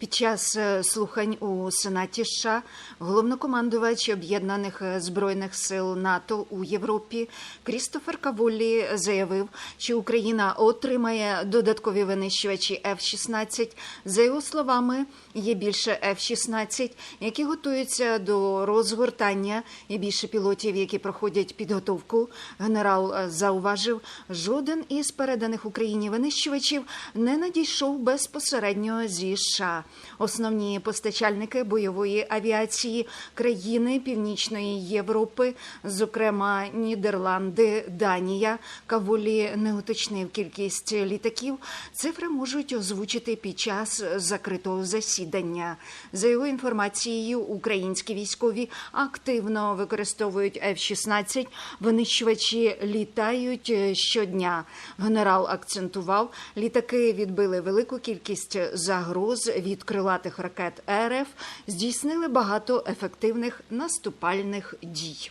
Під час е, слухань у Сенаті США головнокомандувач об'єднаних е, збройних сил НАТО у Європі Крістофер Каволі заявив, що Україна отримає додаткові винищувачі F-16. За його словами, є більше F-16, які готуються до розгортання, і більше пілотів, які проходять підготовку. Генерал е, зауважив, жоден із переданих Україні винищувачів не надійшов безпосередньо зі США. Основні постачальники бойової авіації країни Північної Європи, зокрема Нідерланди, Данія. Каволі не уточнив кількість літаків. Цифри можуть озвучити під час закритого засідання. За його інформацією, українські військові активно використовують F-16. Винищувачі літають щодня. Генерал акцентував, літаки відбили велику кількість загроз від крилатих ракет РФ, здійснили багато ефективних наступальних дій.